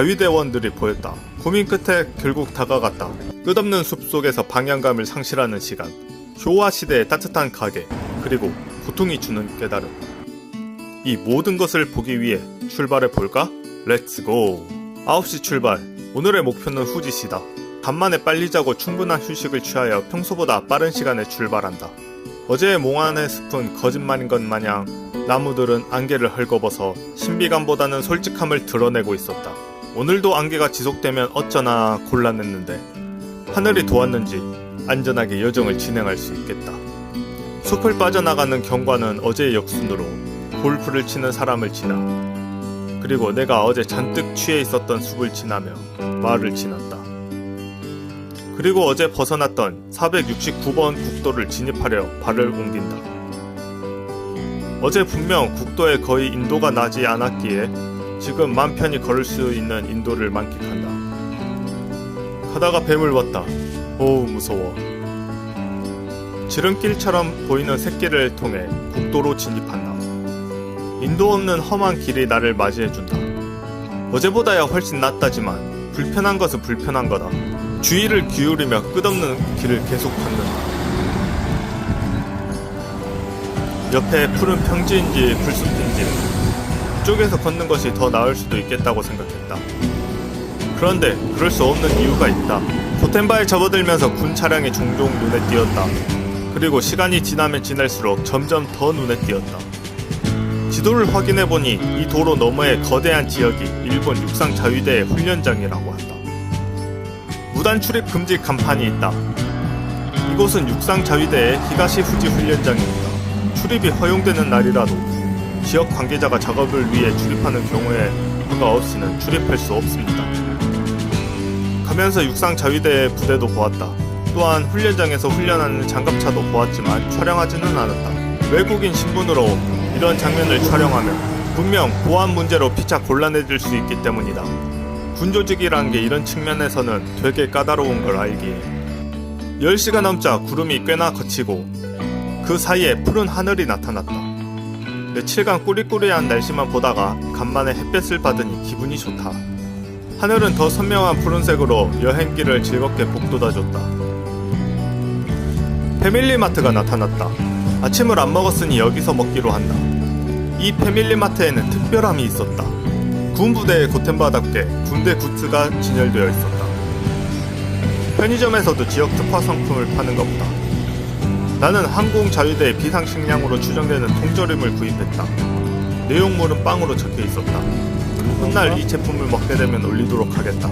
자위대원들이 보였다. 고민 끝에 결국 다가갔다. 끝없는 숲속에서 방향감을 상실하는 시간. 쇼와 시대의 따뜻한 가게, 그리고 고통이 주는 깨달음. 이 모든 것을 보기 위해 출발해 볼까? 렛츠고! 9시 출발. 오늘의 목표는 후지시다. 간만에 빨리 자고 충분한 휴식을 취하여 평소보다 빠른 시간에 출발한다. 어제의 몽환의 숲은 거짓말인 것 마냥 나무들은 안개를 헐거벗어 신비감보다는 솔직함을 드러내고 있었다. 오늘도 안개가 지속되면 어쩌나 곤란했는데 하늘이 도왔는지 안전하게 여정을 진행할 수 있겠다. 숲을 빠져나가는 경관은 어제의 역순으로 골프를 치는 사람을 지나 그리고 내가 어제 잔뜩 취해 있었던 숲을 지나며 마을을 지났다. 그리고 어제 벗어났던 469번 국도를 진입하려 발을 옮긴다. 어제 분명 국도에 거의 인도가 나지 않았기에 지금 맘 편히 걸을 수 있는 인도를 만끽한다. 가다가 뱀을 봤다. 오우 무서워. 지름길처럼 보이는 샛길을 통해 국도로 진입한다. 인도 없는 험한 길이 나를 맞이해준다. 어제보다야 훨씬 낫다지만 불편한 것은 불편한 거다. 주의를 기울이며 끝없는 길을 계속 걷는다. 옆에 푸른 평지인지 풀숲인지 이쪽에서 걷는 것이 더 나을 수도 있겠다고 생각했다. 그런데 그럴 수 없는 이유가 있다. 고텐바에 접어들면서 군 차량이 종종 눈에 띄었다. 그리고 시간이 지나면 지날수록 점점 더 눈에 띄었다. 지도를 확인해 보니 이 도로 너머의 거대한 지역이 일본 육상 자위대의 훈련장이라고 한다. 무단 출입 금지 간판이 있다. 이곳은 육상 자위대의 히가시 후지 훈련장입니다. 출입이 허용되는 날이라도 지역 관계자가 작업을 위해 출입하는 경우에 허가 없이는 출입할 수 없습니다. 가면서 육상 자위대의 부대도 보았다. 또한 훈련장에서 훈련하는 장갑차도 보았지만 촬영하지는 않았다. 외국인 신분으로 이런 장면을 촬영하면 분명 보안 문제로 피차 곤란해질 수 있기 때문이다. 군 조직이란 게 이런 측면에서는 되게 까다로운 걸 알기에 10시가 넘자 구름이 꽤나 거치고 그 사이에 푸른 하늘이 나타났다. 며칠간 꾸리꾸리한 날씨만 보다가 간만에 햇볕을 받으니 기분이 좋다. 하늘은 더 선명한 푸른색으로 여행길을 즐겁게 복돋아줬다. 패밀리마트가 나타났다. 아침을 안 먹었으니 여기서 먹기로 한다. 이 패밀리마트에는 특별함이 있었다. 군부대의 고텐바답게 군대 굿즈가 진열되어 있었다. 편의점에서도 지역 특화 상품을 파는 것보다 나는 항공자유대 비상식량으로 추정되는 통조림을 구입했다. 내용물은 빵으로 적혀 있었다. 훗날 이 제품을 먹게 되면 올리도록 하겠다.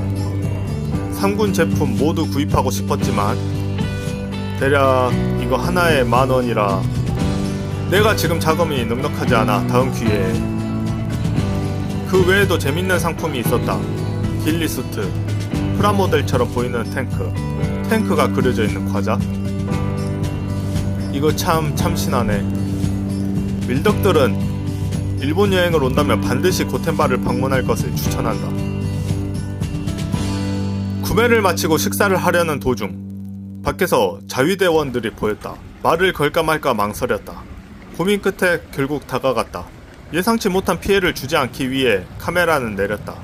3군 제품 모두 구입하고 싶었지만 대략 이거 하나에 만 원이라 내가 지금 자금이 넉넉하지 않아 다음 기회에 그 외에도 재밌는 상품이 있었다. 길리수트, 프라모델처럼 보이는 탱크, 탱크가 그려져 있는 과자. 이거 참 참신하네. 밀덕들은 일본 여행을 온다면 반드시 고텐바를 방문할 것을 추천한다. 구매를 마치고 식사를 하려는 도중 밖에서 자위대원들이 보였다. 말을 걸까 말까 망설였다. 고민 끝에 결국 다가갔다. 예상치 못한 피해를 주지 않기 위해 카메라는 내렸다.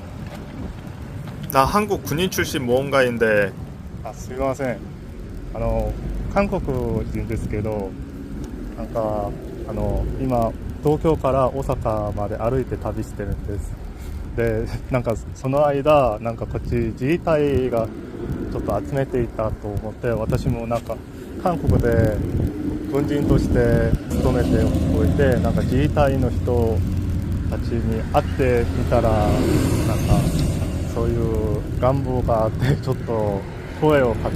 나 한국 군인 출신 모험가인데 あすみませんあの 韓国人ですけどなんかあの今東京から大阪まで歩いて旅してるんです。でなんかその間なんかこっち自衛隊がちょっと集めていたと思って私もなんか韓国で軍人として勤めておいてなんか自衛隊の人たちに会ってみたらなんかそういう願望があってちょっと声をかけ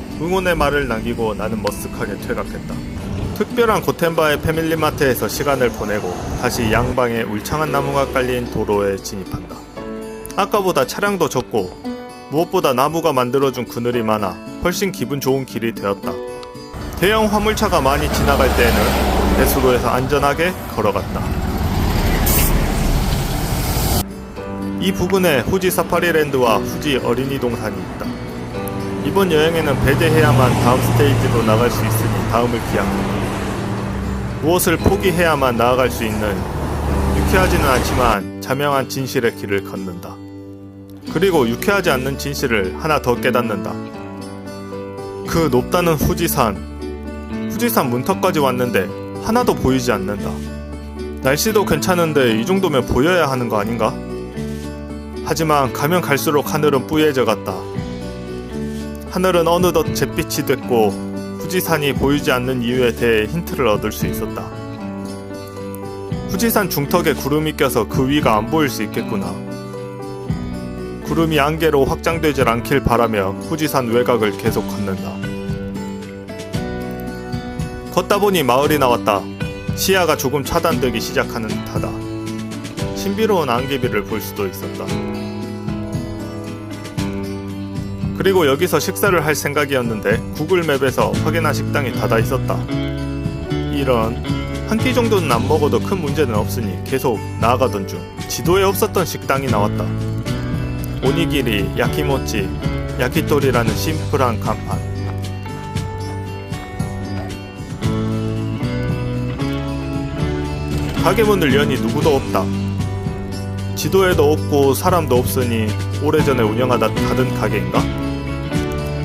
응원의 말을 남기고 나는 머쓱하게 퇴각했다. 특별한 고텐바의 패밀리마트에서 시간을 보내고 다시 양방에 울창한 나무가 깔린 도로에 진입한다. 아까보다 차량도 적고 무엇보다 나무가 만들어준 그늘이 많아 훨씬 기분 좋은 길이 되었다. 대형 화물차가 많이 지나갈 때에는 배수로에서 안전하게 걸어갔다. 이 부근에 후지 사파리랜드와 후지 어린이 동산이 있다. 이번 여행에는 배제해야만 다음 스테이지로 나갈 수 있으니 다음을 기약해. 무엇을 포기해야만 나아갈 수 있는 유쾌하지는 않지만 자명한 진실의 길을 걷는다. 그리고 유쾌하지 않는 진실을 하나 더 깨닫는다. 그 높다는 후지산. 후지산 문턱까지 왔는데 하나도 보이지 않는다. 날씨도 괜찮은데 이 정도면 보여야 하는 거 아닌가? 하지만 가면 갈수록 하늘은 뿌얘져 갔다. 하늘은 어느덧 잿빛이 됐고 후지산이 보이지 않는 이유에 대해 힌트를 얻을 수 있었다. 후지산 중턱에 구름이 껴서 그 위가 안 보일 수 있겠구나. 구름이 안개로 확장되질 않길 바라며 후지산 외곽을 계속 걷는다. 걷다 보니 마을이 나왔다. 시야가 조금 차단되기 시작하는 듯하다. 신비로운 안개비를 볼 수도 있었다. 그리고 여기서 식사를 할 생각이었는데 구글맵에서 확인한 식당이 닫아 있었다. 이런 한 끼 정도는 안 먹어도 큰 문제는 없으니 계속 나아가던 중 지도에 없었던 식당이 나왔다. 오니기리, 야키모치, 야키토리라는 심플한 간판. 가게 문을 여니 누구도 없다. 지도에도 없고 사람도 없으니 오래전에 운영하다 닫은 가게인가?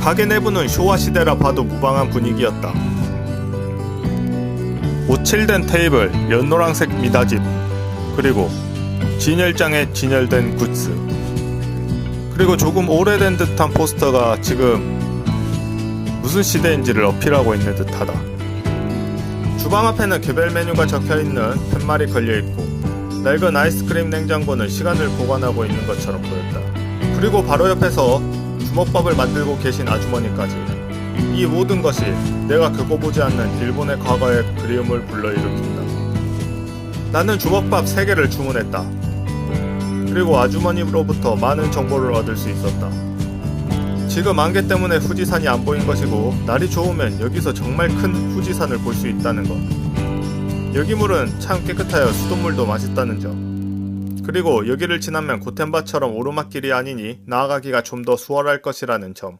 가게 내부는 쇼와 시대라 봐도 무방한 분위기였다. 오칠된 테이블, 연노란색 미닫집, 그리고 진열장에 진열된 굿즈. 그리고 조금 오래된 듯한 포스터가 지금 무슨 시대인지를 어필하고 있는 듯하다. 주방 앞에는 개별 메뉴가 적혀 있는 팻말이 걸려 있고 낡은 아이스크림 냉장고는 시간을 보관하고 있는 것처럼 보였다. 그리고 바로 옆에서 주먹밥을 만들고 계신 아주머니까지. 이 모든 것이 내가 겪어보지 않는 일본의 과거의 그리움을 불러일으킨다. 나는 주먹밥 3개를 주문했다. 그리고 아주머니로부터 많은 정보를 얻을 수 있었다. 지금 안개 때문에 후지산이 안 보인 것이고 날이 좋으면 여기서 정말 큰 후지산을 볼 수 있다는 것. 여기 물은 참 깨끗하여 수돗물도 맛있다는 점. 그리고 여기를 지나면 고텐바처럼 오르막길이 아니니 나아가기가 좀 더 수월할 것이라는 점.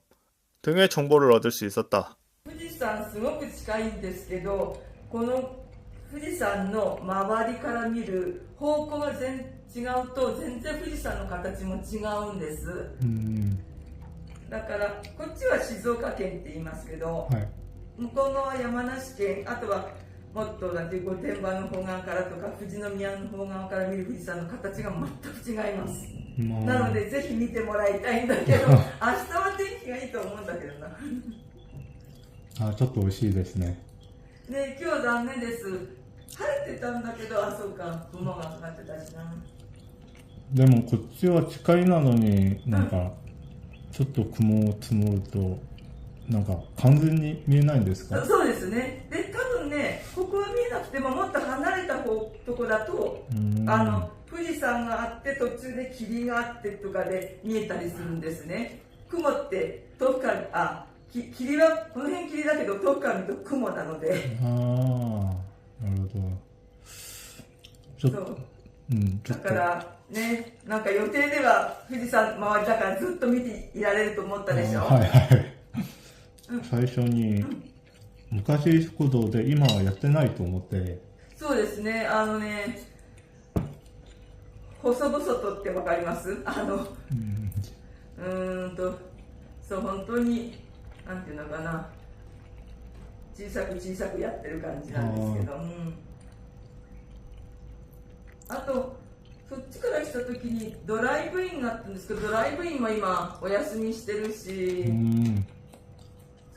등의 정보를 얻을 수 있었다. 富士山すごく近いんですけどこの富士山の周りから見る方向が全違うと全然富士山の形も違うんですうんだからこっちは静岡県って言いますけどはい向こう側は山梨県あとは もっとなんていう御殿場の方側からとか富士宮の方側から見る富士山の形が全く違います。まなのでぜひ見てもらいたいんだけど 明日は天気がいいと思うんだけどな。あちょっと美味しいですね。ね今日残念です。晴れてたんだけどあそうか。雲がかかってたしな。でもこっちは近いなのになんかちょっと雲積もるとなんか完全に見えないんですか？そうですね。で多分ねここは見えなくてももっと離れた方とこだとうん。あの富士山があって途中で霧があってとかで見えたりするんですね。雲って遠くからあき霧はこの辺霧だけど遠くから見ると雲なので。ああなるほど。ちょっとそう。うんだからねなんか予定では富士山周りだからずっと見ていられると思ったでしょ、はいはい。最初に昔食堂で今はやってないと思って。そうですね、あのね、細々とってわかります？あの、うーんと、そう、本当に、なんていうのかな、小さく小さくやってる感じなんですけど、うん。あと、そっちから来た時にドライブインがあったんですけどドライブインも今お休みしてるし、うん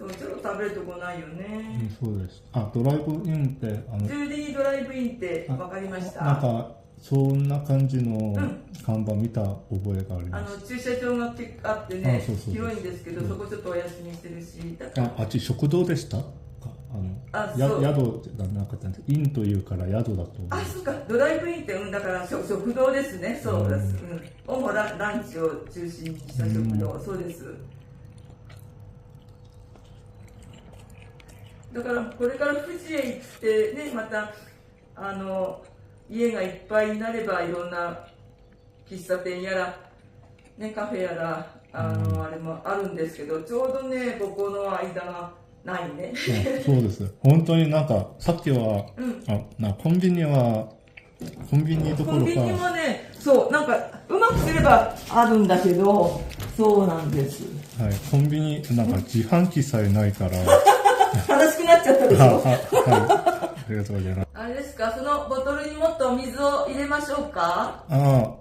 そうちょっと食べるとこないよね、そうです。あドライブインってあのジュディドライブインってあ分かりました？なんかそんな感じのん。看板見た覚えがありあます、の駐車場があってねあそうそうそう広いんですけど、そこちょっとお休みしてるし。ああっち食堂でした？かあのやあそう。宿じゃなかったんです。インというから宿だとあそうか。ドライブインってうんだから食食堂ですね。そうです、うん、主ラランチを中心にした食堂、そうですだからこれから富士へ行ってねまたあの家がいっぱいになればいろんな喫茶店やら、ね、カフェやらあの、あれもあるんですけどちょうどねここの間がないね。あそうです本当になんかさっきは、うん。あなコンビニはコンビニどころコンビニかもねそうなんかうまくすればあるんだけどそうなんです。はい、コンビニなんか自販機さえないから 悲しくなっちゃったでしあょ？はいありがとうございます。あれですか？そのボトルにもっとお水を入れましょうか？あ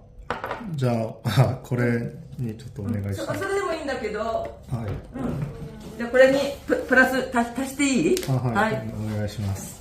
じゃああこれにちょっとお願いしそます、それでもいいんだけど。はい。じゃあこれにププラス足足していい？あはい、はい。お願いします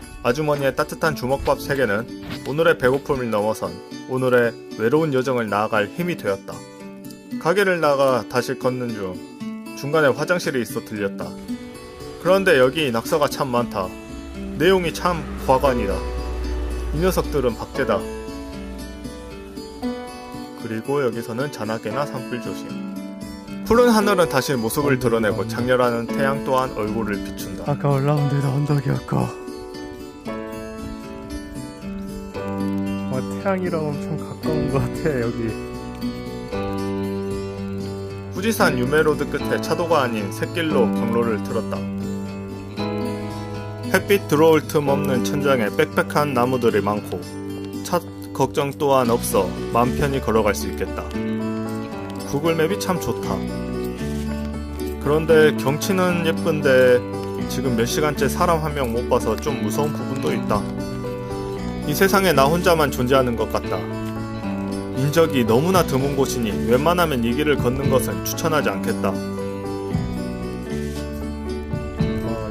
아주머니의 따뜻한 주먹밥 세 개는 오늘의 배고픔을 넘어선 오늘의 외로운 여정을 나아갈 힘이 되었다. 가게를 나가 다시 걷는 중 중간에 화장실이 있어 들렸다. 그런데 여기 낙서가 참 많다. 내용이 참 과관이다. 이 녀석들은 박제다. 그리고 여기서는 자나깨나 산불 조심. 푸른 하늘은 다시 모습을 드러내고 장렬하는 태양 또한 얼굴을 비춘다. 아까 올라온 데도 언덕이었고 와 태양이랑 엄청 가까운 것 같아 여기 후지산 유메로드 끝에 차도가 아닌 샛길로 경로를 들었다. 햇빛 들어올 틈 없는 천장에 빽빽한 나무들이 많고 차 걱정 또한 없어 맘 편히 걸어갈 수 있겠다. 구글맵이 참 좋다. 그런데 경치는 예쁜데 지금 몇 시간째 사람 한 명 못 봐서 좀 무서운 부분도 있다. 이 세상에 나 혼자만 존재하는 것 같다. 인적이 너무나 드문 곳이니 웬만하면 이 길을 걷는 것은 추천하지 않겠다. 아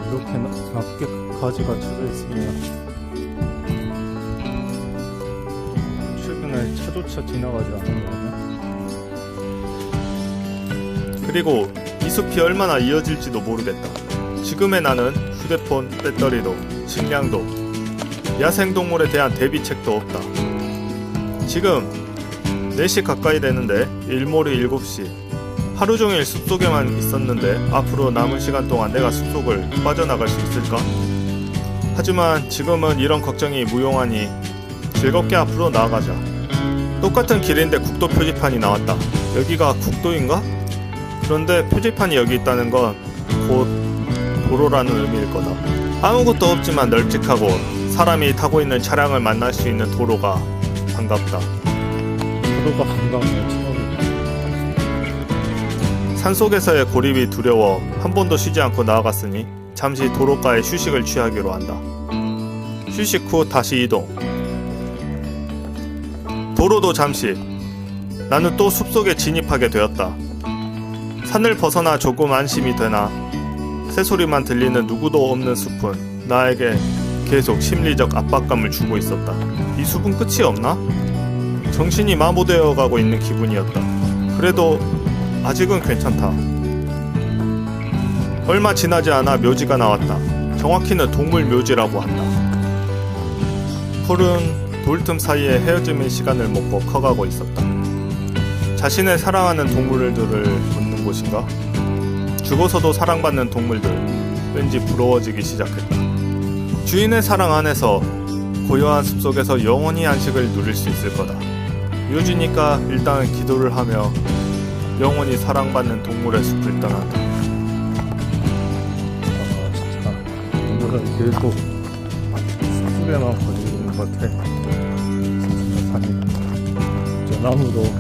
이렇게 나- 낮게 가지가 쳐져 있으면 최근에 차조차 지나가지 않는 거 아니야? 그리고 이 숲이 얼마나 이어질지도 모르겠다. 지금의 나는 휴대폰 배터리도 식량도 야생동물에 대한 대비책도 없다. 지금 4시 가까이 되는데 일몰이 7시. 하루 종일 숲속에만 있었는데 앞으로 남은 시간 동안 내가 숲속을 빠져나갈 수 있을까? 하지만 지금은 이런 걱정이 무용하니 즐겁게 앞으로 나아가자. 똑같은 길인데 국도 표지판이 나왔다. 여기가 국도인가? 그런데 표지판이 여기 있다는 건 곧 도로라는 의미일 거다. 아무것도 없지만 널찍하고 사람이 타고 있는 차량을 만날 수 있는 도로가 반갑다. 도로가 반갑네 처음이다 산속에서의 고립이 두려워 한 번도 쉬지 않고 나아갔으니 잠시 도로가에 휴식을 취하기로 한다. 휴식 후 다시 이동. 도로도 잠시. 나는 또 숲속에 진입하게 되었다. 산을 벗어나 조금 안심이 되나 새소리만 들리는 누구도 없는 숲은 나에게 계속 심리적 압박감을 주고 있었다. 이 숲은 끝이 없나? 정신이 마모되어 가고 있는 기분이었다. 그래도 아직은 괜찮다. 얼마 지나지 않아 묘지가 나왔다. 정확히는 동물 묘지라고 한다. 푸른 돌틈 사이에 헤어짐의 시간을 먹고 커가고 있었다. 자신의 사랑하는 동물들을 묻는 곳인가? 죽어서도 사랑받는 동물들 왠지 부러워지기 시작했다. 주인의 사랑 안에서 고요한 숲속에서 영원히 안식을 누릴 수 있을 거다. 유지니까 일단 기도를 하며 영원히 사랑받는 동물의 숲을 떠난다. 아, 진짜 오늘은 계속 숲에만 걸리는 것 같아. 진짜 산이. 저 나무도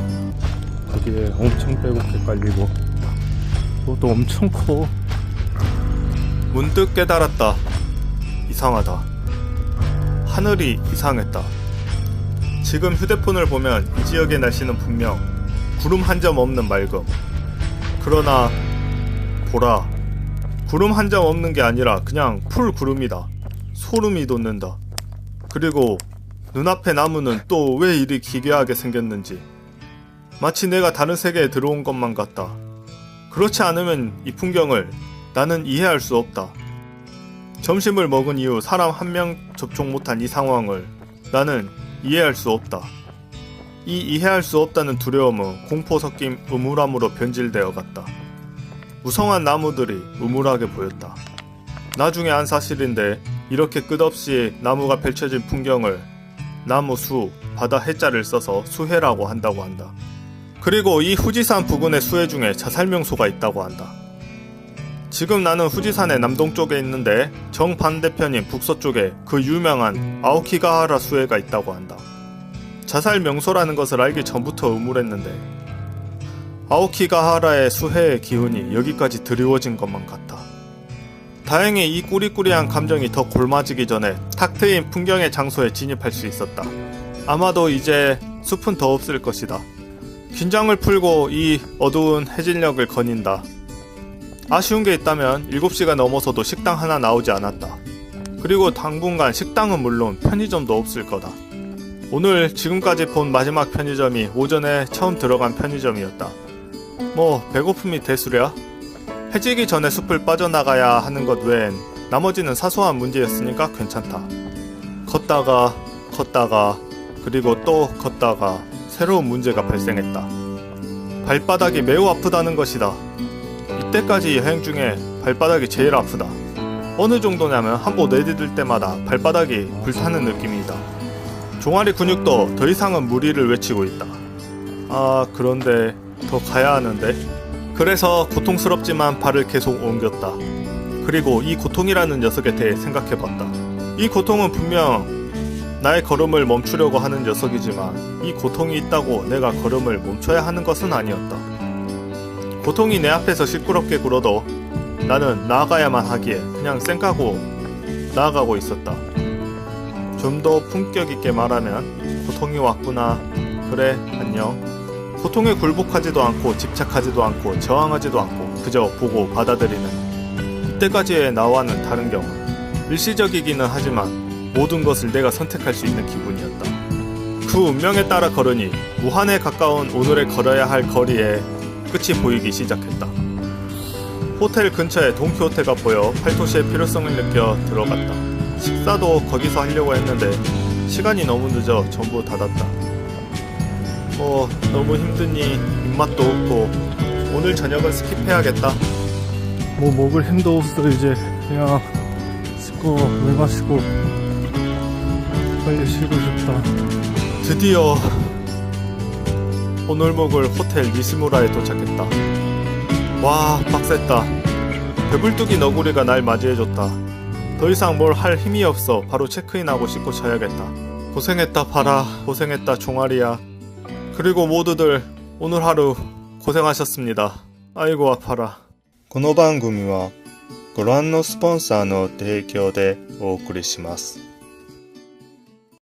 거기에 엄청 빼곡히 깔리고 그것도 엄청 커. 문득 깨달았다. 이상하다. 하늘이 이상했다. 지금 휴대폰을 보면 이 지역의 날씨는 분명 구름 한 점 없는 맑음. 그러나 보라. 구름 한 점 없는 게 아니라 그냥 풀 구름이다. 소름이 돋는다. 그리고 눈앞의 나무는 또 왜 이리 기괴하게 생겼는지. 마치 내가 다른 세계에 들어온 것만 같다. 그렇지 않으면 이 풍경을 나는 이해할 수 없다. 점심을 먹은 이후 사람 한 명 접촉 못한 이 상황을 나는 이해할 수 없다. 이 이해할 수 없다는 두려움은 공포 섞인 음울함으로 변질되어 갔다. 무성한 나무들이 음울하게 보였다. 나중에 안 사실인데 이렇게 끝없이 나무가 펼쳐진 풍경을 나무 수, 바다 해자를 써서 수해라고 한다고 한다. 그리고 이 후지산 부근의 수해 중에 자살 명소가 있다고 한다. 지금 나는 후지산의 남동쪽에 있는데 정반대편인 북서쪽에 그 유명한 아오키가하라 수해가 있다고 한다. 자살 명소라는 것을 알기 전부터 의문했는데 아오키가하라의 수해의 기운이 여기까지 드리워진 것만 같다. 다행히 이 꾸리꾸리한 감정이 더 골마지기 전에 탁 트인 풍경의 장소에 진입할 수 있었다. 아마도 이제 숲은 더 없을 것이다. 긴장을 풀고 이 어두운 해질녘을 거닌다. 아쉬운 게 있다면 7시가 넘어서도 식당 하나 나오지 않았다. 그리고 당분간 식당은 물론 편의점도 없을 거다. 오늘 지금까지 본 마지막 편의점이 오전에 처음 들어간 편의점이었다. 뭐 배고픔이 대수랴? 해지기 전에 숲을 빠져나가야 하는 것 외엔 나머지는 사소한 문제였으니까 괜찮다. 걷다가 걷다가 그리고 또 걷다가 새로운 문제가 발생했다. 발바닥이 매우 아프다는 것이다. 이때까지 여행 중에 발바닥이 제일 아프다. 어느 정도냐면 한곳 내디딜 때마다 발바닥이 불타는 느낌이다. 종아리 근육도 더 이상은 무리를 외치고 있다. 아, 그런데 더 가야 하는데? 그래서 고통스럽지만 발을 계속 옮겼다. 그리고 이 고통이라는 녀석에 대해 생각해봤다. 이 고통은 분명 나의 걸음을 멈추려고 하는 녀석이지만 이 고통이 있다고 내가 걸음을 멈춰야 하는 것은 아니었다. 고통이 내 앞에서 시끄럽게 굴어도 나는 나아가야만 하기에 그냥 쌩까고 나아가고 있었다. 좀 더 품격 있게 말하면 고통이 왔구나. 그래, 안녕. 고통에 굴복하지도 않고 집착하지도 않고 저항하지도 않고 그저 보고 받아들이는 이때까지의 나와는 다른 경험. 일시적이기는 하지만 모든 것을 내가 선택할 수 있는 기분이었다. 그 운명에 따라 걸으니 무한에 가까운 오늘에 걸어야 할 거리에 끝이 보이기 시작했다. 호텔 근처에 동키호테가 보여 팔토시의 필요성을 느껴 들어갔다. 식사도 거기서 하려고 했는데 시간이 너무 늦어 전부 닫았다. 뭐 너무 힘드니 입맛도 없고 오늘 저녁은 스킵해야겠다. 뭐 먹을 힘도 없어 이제 그냥 씻고 물 마시고 빨리 쉬고 싶다. 드디어 오늘 묵을 호텔 니시무라에 도착했다. 와 빡셌다. 배불뚝이 너구리가 날 맞이해줬다. 더 이상 뭘 할 힘이 없어 바로 체크인하고 씻고 자야겠다. 고생했다 파라 고생했다 종아리야. 그리고 모두들 오늘 하루 고생하셨습니다. 아이고 아파라. この番組はご覧のスポンサーの提供でお送りします。